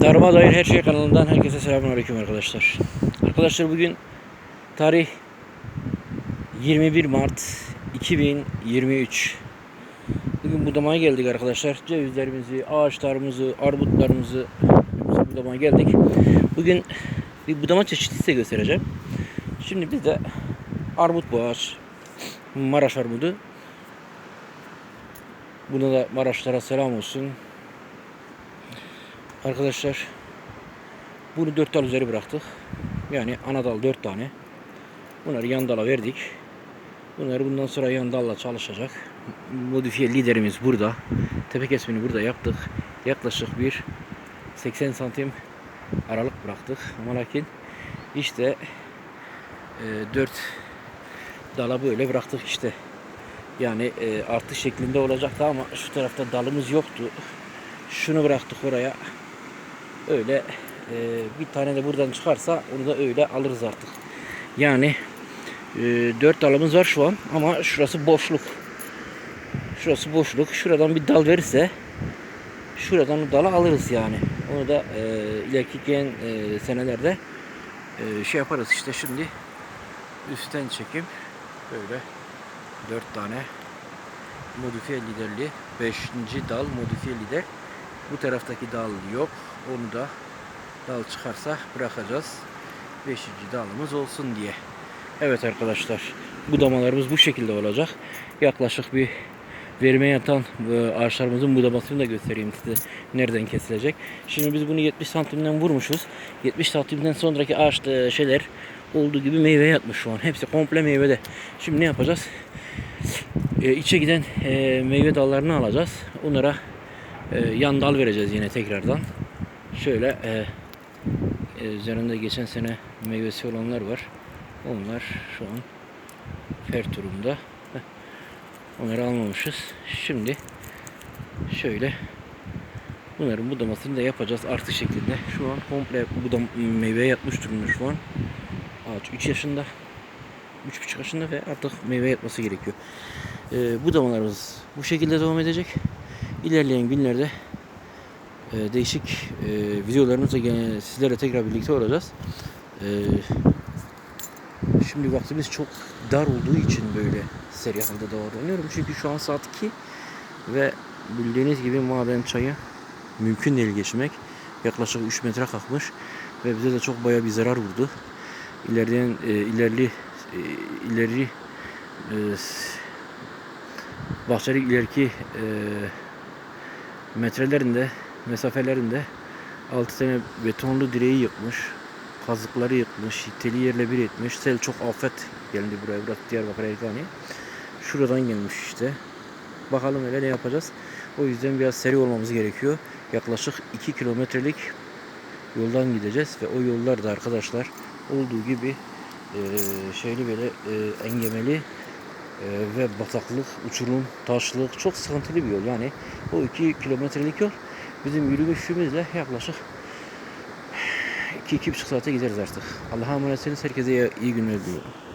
Tarıma dair her şey kanalından herkese selamünaleyküm arkadaşlar. Arkadaşlar bugün tarih 21 Mart 2023. Bugün budamaya geldik arkadaşlar. Cevizlerimizi, ağaçlarımızı, armutlarımızı hepsi budamaya geldik. Bugün bir budama çeşidi size göstereceğim. Şimdi biz de armut bu ağaç. Maraş armudu. Buna da Maraşlara selam olsun. Arkadaşlar bunu dört dal üzeri bıraktık. Yani ana dal dört tane. Bunları yan dala verdik. Bunları bundan sonra yan dalla çalışacak. Modifiye liderimiz burada. Tepe kesimini burada yaptık. Yaklaşık bir 80 santim aralık bıraktık. Ama lakin işte e, 4 dala böyle bıraktık işte. Yani e, artış şeklinde olacaktı ama şu tarafta dalımız yoktu. Şunu bıraktık oraya. Öyle e, bir tane de buradan çıkarsa onu da öyle alırız artık. Yani e, dört dalımız var şu an ama şurası boşluk. Şurası boşluk. Şuradan bir dal verirse şuradan o dalı alırız yani. Onu da e, ileriki gelen e, senelerde e, şey yaparız işte şimdi üstten çekim böyle dört tane modifiye liderli 5. dal modifiye lider bu taraftaki dal yok onu da dal çıkarsa bırakacağız 5. dalımız olsun diye evet arkadaşlar budamalarımız bu şekilde olacak yaklaşık bir verime yatan e, ağaçlarımızın budamasını da göstereyim size nereden kesilecek. Şimdi biz bunu 70 santimden vurmuşuz. 70 santimden sonraki ağaç e, şeyler olduğu gibi meyve yatmış şu an. Hepsi komple meyvede. Şimdi ne yapacağız? E, içe giden e, meyve dallarını alacağız. Onlara e, yan dal vereceğiz yine tekrardan. Şöyle e, e, üzerinde geçen sene meyvesi olanlar var. Onlar şu an fer durumda. Onları almamışız. Şimdi şöyle bunların budamasını da yapacağız artı şekilde. Şu an komple budam meyve yatmış durumda şu an. Ağaç 3 yaşında. 3,5 yaşında ve artık meyve yatması gerekiyor. Ee, budamalarımız bu şekilde devam edecek. İlerleyen günlerde e, değişik e, videolarımızla gene sizlerle tekrar birlikte olacağız. E, şimdi vaktimiz çok dar olduğu için böyle seri halde davranıyorum. Çünkü şu an saat 2 ve bildiğiniz gibi maden çayı mümkün değil geçmek. Yaklaşık 3 metre kalkmış ve bize de çok baya bir zarar vurdu. İlerleyen e, ilerli e, ileri e, bahçeli ileriki e, metrelerinde mesafelerinde 6 tane betonlu direği yıkmış. Kazıkları yıkmış. Teli yerle bir etmiş. Sel çok afet geldi buraya. Burası Diyarbakır Ergani. Şuradan gelmiş işte. Bakalım hele ne yapacağız. O yüzden biraz seri olmamız gerekiyor. Yaklaşık 2 kilometrelik yoldan gideceğiz ve o yollar da arkadaşlar olduğu gibi e, şeyli böyle e, engemeli e, ve bataklık, uçurum, taşlık çok sıkıntılı bir yol. Yani o 2 kilometrelik yol bizim yürümüşümüzle yaklaşık 2-2,5 saate gideriz artık. Allah'a emanet olun. Herkese iyi günler diliyorum.